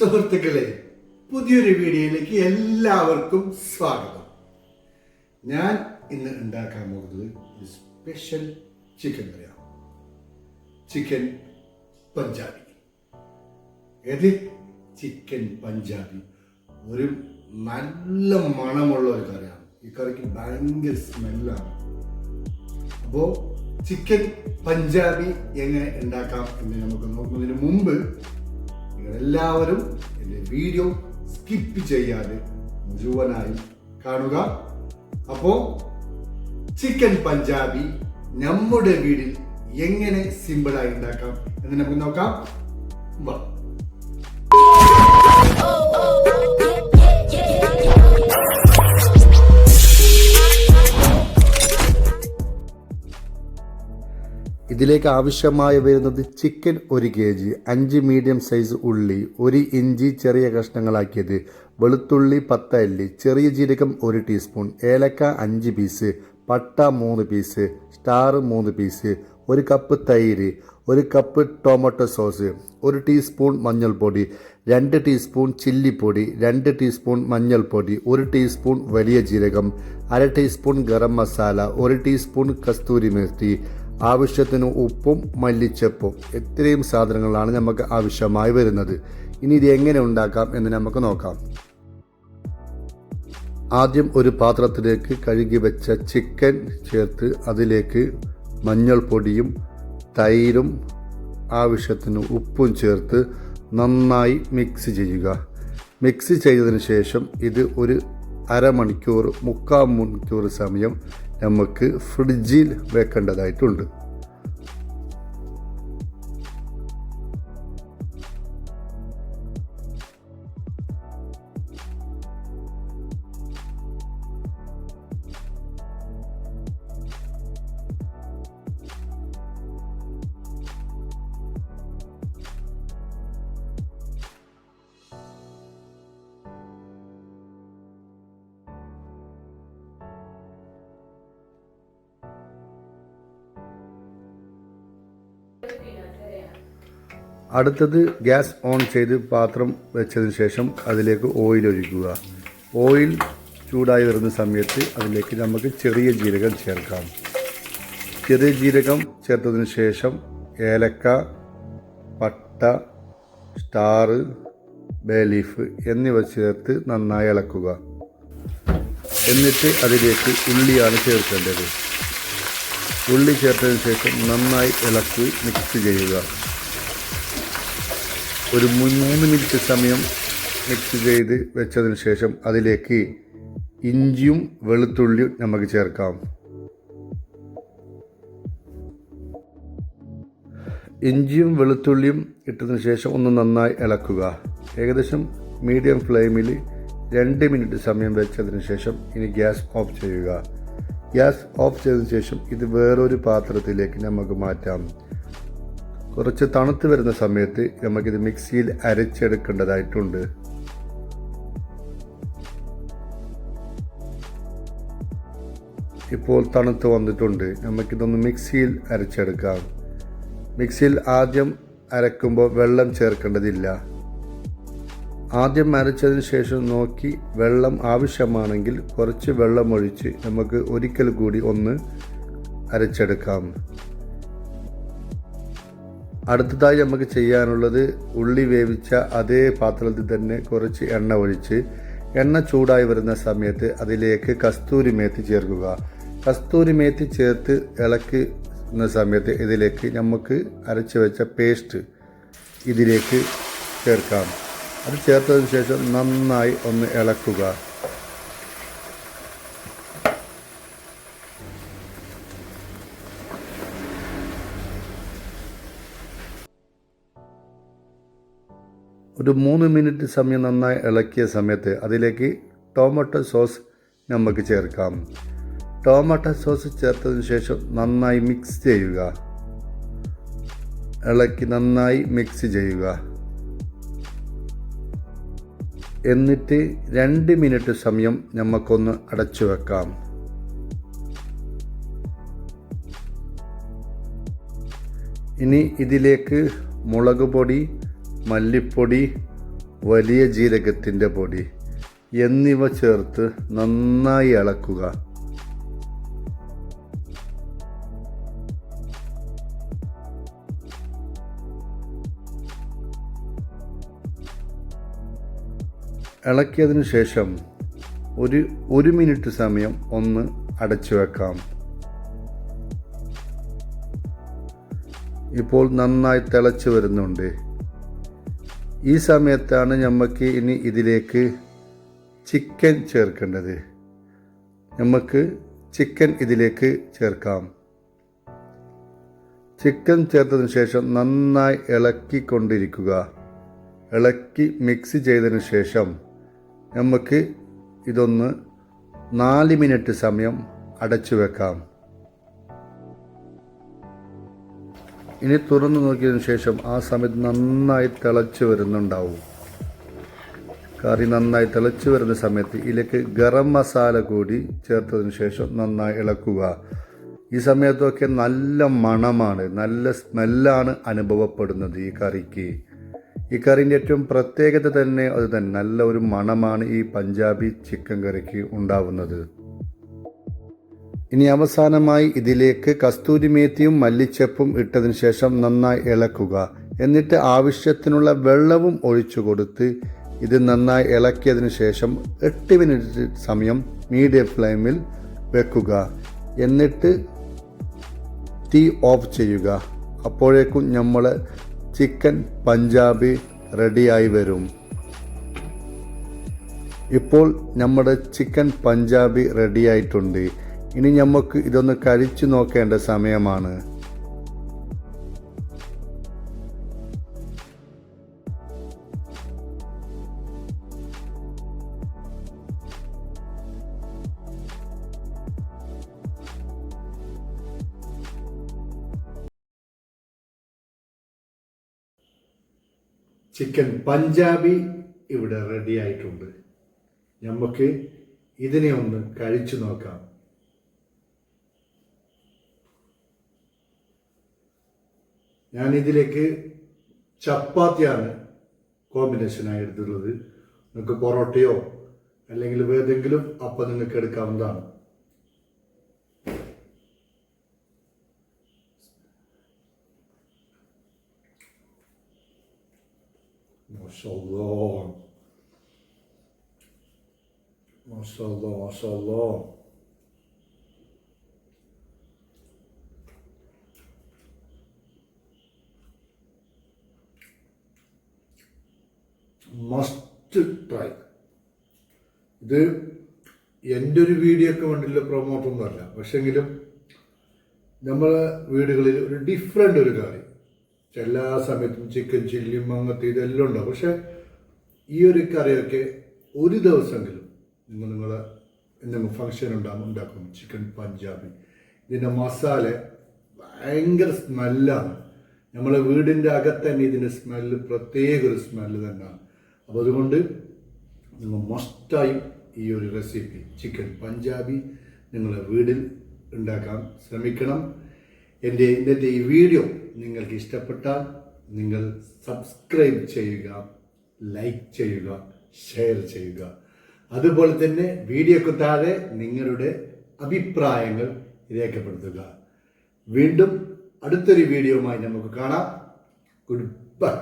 സുഹൃത്തുക്കളെ പുതിയൊരു വീഡിയോയിലേക്ക് എല്ലാവർക്കും സ്വാഗതം. ഞാൻ ഇന്ന് ഉണ്ടാക്കാൻ പോകുന്നത് ഒരു സ്പെഷ്യൽ ചിക്കൻ കറിയാണ്. ചിക്കൻ പഞ്ചാബി ഏത് ചിക്കൻ പഞ്ചാബി ഒരു നല്ല മണമുള്ള ഒരു കറിയാണ്. ഈ കറിക്ക് ഭയങ്കര സ്മെല്ലാണ് അപ്പോൾ ചിക്കൻ പഞ്ചാബി എങ്ങനെ ഉണ്ടാക്കാം എന്ന് നമുക്ക് നോക്കുന്നതിന് മുമ്പ് നിങ്ങളെല്ലാവരും എന്റെ വീഡിയോ സ്കിപ്പ് ചെയ്യാതെ മുഴുവനായി കാണുക. അപ്പോ ചിക്കൻ പഞ്ചാബി നമ്മുടെ വീടിൽ എങ്ങനെ സിമ്പിളായി ഉണ്ടാക്കാം എന്ന് നമുക്ക് നോക്കാം. വാ. ഇതിലേക്ക് ആവശ്യമായി വരുന്നത് ചിക്കൻ ഒരു കെ ജി അഞ്ച് മീഡിയം സൈസ് ഉള്ളി ഒരു ഇഞ്ചി ചെറിയ കഷ്ണങ്ങളാക്കിയത് വെളുത്തുള്ളി പത്ത് അല്ലി ചെറിയ ജീരകം ഒരു ടീസ്പൂൺ ഏലക്ക അഞ്ച് പീസ് പട്ട മൂന്ന് പീസ് സ്റ്റാർ മൂന്ന് പീസ് ഒരു കപ്പ് തൈര് ഒരു കപ്പ് ടൊമാറ്റോ സോസ് ഒരു ടീസ്പൂൺ മഞ്ഞൾപ്പൊടി രണ്ട് ടീസ്പൂൺ ചില്ലിപ്പൊടി രണ്ട് ടീസ്പൂൺ മഞ്ഞൾപ്പൊടി ഒരു ടീസ്പൂൺ വലിയ ജീരകം അര ടീസ്പൂൺ ഗരം മസാല ഒരു ടീസ്പൂൺ കസ്തൂരി മേത്തി ആവശ്യത്തിന് ഉപ്പും മല്ലിച്ചപ്പും. ഇത്രയും സാധനങ്ങളാണ് നമുക്ക് ആവശ്യമായി വരുന്നത്. ഇനി ഇത് എങ്ങനെ ഉണ്ടാക്കാം എന്ന് നമുക്ക് നോക്കാം. ആദ്യം ഒരു പാത്രത്തിലേക്ക് കഴുകി വെച്ച ചിക്കൻ ചേർത്ത് അതിലേക്ക് മഞ്ഞൾപ്പൊടിയും തൈരും ആവശ്യത്തിന് ഉപ്പും ചേർത്ത് നന്നായി മിക്സ് ചെയ്യുക. മിക്സ് ചെയ്തതിന് ശേഷം ഇത് ഒരു അരമണിക്കൂർ മുക്കാൽ മണിക്കൂർ സമയം നമുക്ക് ഫ്രിഡ്ജിൽ വെക്കേണ്ടതായിട്ടുണ്ട്. അടുത്തത് ഗ്യാസ് ഓൺ ചെയ്ത് പാത്രം വെച്ചതിന് ശേഷം അതിലേക്ക് ഓയിൽ ഒഴിക്കുക. ഓയിൽ ചൂടായി വരുന്ന സമയത്ത് അതിലേക്ക് നമുക്ക് ചെറിയ ജീരകം ചേർക്കാം. ചെറിയ ജീരകം ചേർത്തതിന് ശേഷം ഏലക്ക പട്ട സ്റ്റാർ ബേലീഫ് എന്നിവ ചേർത്ത് നന്നായി ഇളക്കുക. എന്നിട്ട് അതിലേക്ക് ഉള്ളിയാണ് ചേർക്കേണ്ടത്. ഉള്ളി ചേർത്തതിന് ശേഷം നന്നായി ഇളക്കി മിക്സ് ചെയ്യുക. ഒരു മൂന്ന് മിനിറ്റ് സമയം മിക്സ് ചെയ്ത് വെച്ചതിന് ശേഷം അതിലേക്ക് ഇഞ്ചിയും വെളുത്തുള്ളിയും നമുക്ക് ചേർക്കാം. ഇഞ്ചിയും വെളുത്തുള്ളിയും ഇട്ടതിന് ശേഷം ഒന്ന് നന്നായി ഇളക്കുക. ഏകദേശം മീഡിയം ഫ്ലെയിമിൽ രണ്ട് മിനിറ്റ് സമയം വെച്ചതിന് ശേഷം ഇനി ഗ്യാസ് ഓഫ് ചെയ്യുക. ഗ്യാസ് ഓഫ് ചെയ്തതിന് ശേഷം ഇത് വേറൊരു പാത്രത്തിലേക്ക് നമുക്ക് മാറ്റാം. കുറച്ച് തണുത്ത് വരുന്ന സമയത്ത് നമുക്കിത് മിക്സിയിൽ അരച്ചെടുക്കേണ്ടതായിട്ടുണ്ട്. ഇപ്പോൾ തണുത്ത് വന്നിട്ടുണ്ട്. നമുക്കിതൊന്ന് മിക്സിയിൽ അരച്ചെടുക്കാം. മിക്സിയിൽ ആദ്യം അരക്കുമ്പോൾ വെള്ളം ചേർക്കേണ്ടതില്ല. ആദ്യം അരച്ചതിന് ശേഷം നോക്കി വെള്ളം ആവശ്യമാണെങ്കിൽ കുറച്ച് വെള്ളം ഒഴിച്ച് നമുക്ക് ഒരിക്കൽ കൂടി ഒന്ന് അരച്ചെടുക്കാം. അടുത്തതായി നമുക്ക് ചെയ്യാനുള്ളത് ഉള്ളി വേവിച്ച അതേ പാത്രത്തിൽ തന്നെ കുറച്ച് എണ്ണ ഒഴിച്ച് എണ്ണ ചൂടായി വരുന്ന സമയത്ത് അതിലേക്ക് കസ്തൂരി മേത്തി ചേർക്കുക. കസ്തൂരി മേത്തി ചേർത്ത് ഇളക്കുന്ന സമയത്ത് ഇതിലേക്ക് നമുക്ക് അരച്ച് വെച്ച പേസ്റ്റ് ഇതിലേക്ക് ചേർക്കാം. അത് ചേർത്തതിന് ശേഷം നന്നായി ഒന്ന് ഇളക്കുക. ഒരു മൂന്ന് മിനിറ്റ് സമയം നന്നായി ഇളക്കിയ സമയത്ത് അതിലേക്ക് ടൊമാറ്റോ സോസ് നമുക്ക് ചേർക്കാം. ടൊമാറ്റോ സോസ് ചേർത്തതിന് ശേഷം നന്നായി മിക്സ് ചെയ്യുക. ഇളക്കി നന്നായി മിക്സ് ചെയ്യുക. എന്നിട്ട് രണ്ട് മിനിറ്റ് സമയം നമുക്കൊന്ന് അടച്ചു വെക്കാം. ഇനി ഇതിലേക്ക് മുളക് പൊടി മല്ലിപ്പൊടി വലിയ ജീരകത്തിന്റെ പൊടി എന്നിവ ചേർത്ത് നന്നായി ഇളക്കുക. ഇളക്കിയതിനു ശേഷം ഒരു ഒരു മിനിറ്റ് സമയം ഒന്ന് അടച്ചു വെക്കാം. ഇപ്പോൾ നന്നായി തിളച്ചു വരുന്നുണ്ട്. ഈ സമയത്താണ് നമുക്ക് ഇനി ഇതിലേക്ക് ചിക്കൻ ചേർക്കേണ്ടത്. നമുക്ക് ചിക്കൻ ഇതിലേക്ക് ചേർക്കാം. ചിക്കൻ ചേർത്തതിന് ശേഷം നന്നായി ഇളക്കിക്കൊണ്ടിരിക്കുക. ഇളക്കി മിക്സ് ചെയ്തതിന് ശേഷം നമുക്ക് ഇതൊന്ന് നാല് മിനിറ്റ് സമയം അടച്ചു വെക്കാം. ഇനി തുറന്നു നോക്കിയതിന് ശേഷം ആ സമയത്ത് നന്നായി തിളച്ച് വരുന്നുണ്ടാവും. കറി നന്നായി തിളച്ച് വരുന്ന സമയത്ത് ഇതിലേക്ക് ഗരം മസാല കൂടി ചേർത്തതിന് ശേഷം നന്നായി ഇളക്കുക. ഈ സമയത്തൊക്കെ നല്ല മണമാണ് നല്ല സ്മെല്ലാണ് അനുഭവപ്പെടുന്നത് ഈ കറിക്ക്. ഈ കറിന്റെ ഏറ്റവും പ്രത്യേകത തന്നെ അത് തന്നെ നല്ല ഒരു മണമാണ് ഈ പഞ്ചാബി ചിക്കൻ കറിക്ക് ഉണ്ടാവുന്നത്. ഇനി അവസാനമായി ഇതിലേക്ക് കസ്തൂരി മേത്തിയും മല്ലിച്ചപ്പും ഇട്ടതിന് ശേഷം നന്നായി ഇളക്കുക. എന്നിട്ട് ആവശ്യത്തിനുള്ള വെള്ളവും ഒഴിച്ചു കൊടുത്ത് ഇത് നന്നായി ഇളക്കിയതിന് ശേഷം എട്ട് മിനിറ്റ് സമയം മീഡിയം ഫ്ലെയിമിൽ വെക്കുക. എന്നിട്ട് തീ ഓഫ് ചെയ്യുക. അപ്പോഴേക്കും നമ്മൾ ചിക്കൻ പഞ്ചാബി റെഡിയായി വരും. ഇപ്പോൾ നമ്മുടെ ചിക്കൻ പഞ്ചാബി റെഡിയായിട്ടുണ്ട്. ഇനി നമുക്ക് ഇതൊന്ന് കഴിച്ചു നോക്കേണ്ട സമയമാണ്. ചിക്കൻ പഞ്ചാബി ഇവിടെ റെഡി ആയിട്ടുണ്ട് നമുക്ക് ഇതിനെ ഒന്ന് കഴിച്ചു നോക്കാം. ഞാൻ ഇതിലേക്ക് ചപ്പാത്തിയാണ് കോമ്പിനേഷനായി എടുത്തിട്ടുള്ളത് നിങ്ങൾക്ക് പൊറോട്ടയോ അല്ലെങ്കിൽ ഏതെങ്കിലും അപ്പം നിങ്ങൾക്ക് എടുക്കാവുന്നതാണ് Maşallah. Maşallah, maşallah. Must try ഇത് എന്റെ ഒരു വീഡിയോ ഒക്കെ വേണ്ടിയുള്ള പ്രൊമോട്ടൊന്നുമല്ല പക്ഷെങ്കിലും നമ്മളെ വീടുകളിൽ ഒരു ഡിഫറെന്റ് ഒരു കറി. എല്ലാ സമയത്തും ചിക്കൻ ചില്ലിയും അങ്ങനത്തെ ഇതെല്ലാം ഉണ്ടാവും. പക്ഷെ ഈ ഒരു കറിയൊക്കെ ഒരു ദിവസമെങ്കിലും നിങ്ങൾ നിങ്ങളെ എന്തെങ്കിലും ഫങ്ഷൻ ഉണ്ടാകും ഉണ്ടാക്കും. ചിക്കൻ പഞ്ചാബി ഇതിന്റെ മസാല ഭയങ്കര സ്മെല്ലാണ് നമ്മളെ വീടിന്റെ അകത്ത് തന്നെ ഇതിന്റെ സ്മെല്ല് പ്രത്യേക ഒരു സ്മെല്ല് തന്നെയാണ്. അപ്പോൾ അതുകൊണ്ട് നിങ്ങൾ മസ്റ്റായും ഈ ഒരു റെസിപ്പി ചിക്കൻ പഞ്ചാബി നിങ്ങളെ വീടിൽ ഉണ്ടാക്കാൻ ശ്രമിക്കണം. എന്റെ ഇന്നത്തെ ഈ വീഡിയോ നിങ്ങൾക്ക് ഇഷ്ടപ്പെട്ടാൽ നിങ്ങൾ സബ്സ്ക്രൈബ് ചെയ്യുക ലൈക്ക് ചെയ്യുക ഷെയർ ചെയ്യുക. അതുപോലെ തന്നെ വീഡിയോക്ക് താഴെ നിങ്ങളുടെ അഭിപ്രായങ്ങൾ രേഖപ്പെടുത്തുക. വീണ്ടും അടുത്തൊരു വീഡിയോയുമായി നമുക്ക് കാണാം. Good bye